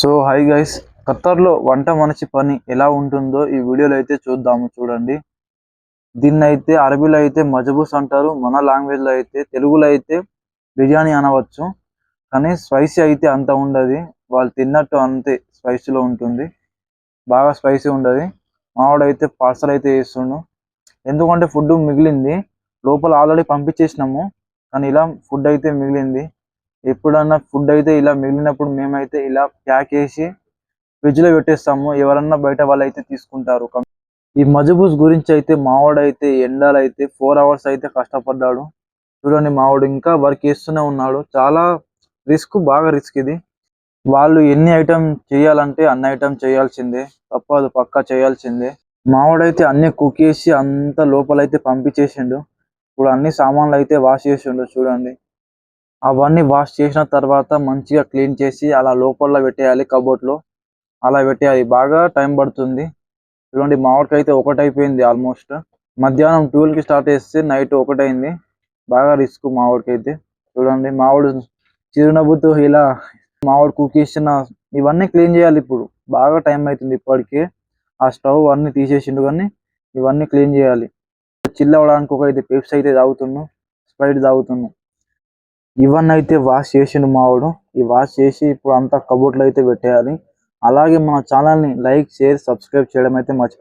So hi guys ఖత్తర్లో వంట మనిషి పని ఎలా ఉంటుందో ఈ వీడియోలో అయితే చూద్దాము చూడండి. దీన్ని అయితే అరబీలో అయితే మజబూస్ అంటారు మన లాంగ్వేజ్లో అయితే తెలుగులో అయితే బిర్యానీ అనవచ్చు. కానీ స్పైసీ అయితే అంత ఉండదు. వాళ్ళు తిన్నట్టు అంతే స్పైసీలో ఉంటుంది. బాగా స్పైసీ ఉండదు. మావాడైతే పార్సల్ అయితే చేస్తుండు. ఎందుకంటే ఫుడ్ మిగిలింది. లోపల ఆల్రెడీ పంపించేసినాము. కానీ ఇలా ఫుడ్ అయితే మిగిలింది. ఎప్పుడన్నా ఫుడ్ అయితే ఇలా మిగిలినప్పుడు మేమైతే ఇలా ప్యాక్ చేసి ఫ్రిడ్జ్లో పెట్టేస్తాము. ఎవరన్నా బయట వాళ్ళు అయితే తీసుకుంటారు ఈ మజబూస్ గురించి అయితే మావాడు అయితే ఎండలు అయితే ఫోర్ అవర్స్ అయితే కష్టపడ్డాడు. చూడండి మావాడు ఇంకా వర్క్ చేస్తూనే ఉన్నాడు. చాలా రిస్క్ బాగా రిస్క్ ఇది. వాళ్ళు ఎన్ని ఐటమ్ చేయాలంటే అన్ని ఐటమ్ చేయాల్సిందే. తప్పదు పక్కా చేయాల్సిందే. మావాడైతే అన్ని కుక్ చేసి అంత లోపలైతే పంపించేసిండు. ఇప్పుడు అన్ని సామాన్లు అయితే వాష్ చేసిండు చూడండి. అవన్నీ వాష్ చేసిన తర్వాత మంచిగా క్లీన్ చేసి అలా లోపల పెట్టేయాలి కబోర్డ్లో అలా పెట్టేయాలి. బాగా టైం పడుతుంది. చూడండి మామిడికి అయితే ఒకటి అయిపోయింది ఆల్మోస్ట్. మధ్యాహ్నం ట్వెల్వ్కి స్టార్ట్ చేస్తే నైట్ ఒకటైంది. బాగా రిస్క్ మామిడికి అయితే చూడండి మామిడి చిరునవ్వుతో ఇలా మామిడి కుక్ ఇవన్నీ క్లీన్ చేయాలి ఇప్పుడు. బాగా టైం అవుతుంది ఇప్పటికే. ఆ స్టవ్ అన్ని తీసేసిండు కానీ ఇవన్నీ క్లీన్ చేయాలి. చిల్ అవ్వడానికి ఒక అయితే పెప్స్ అయితే తాగుతున్నాం స్ప్రైట్ తాగుతున్నాం. ఇవన్నీ అయితే వాష్ చేసిండు మావాడు ఈ వాష్ చేసి ఇప్పుడు అంతా కబోర్డ్లో అయితే పెట్టేయాలి. అలాగే మన ఛానల్ని లైక్ షేర్ సబ్స్క్రైబ్ చేయడం అయితే మర్చిపో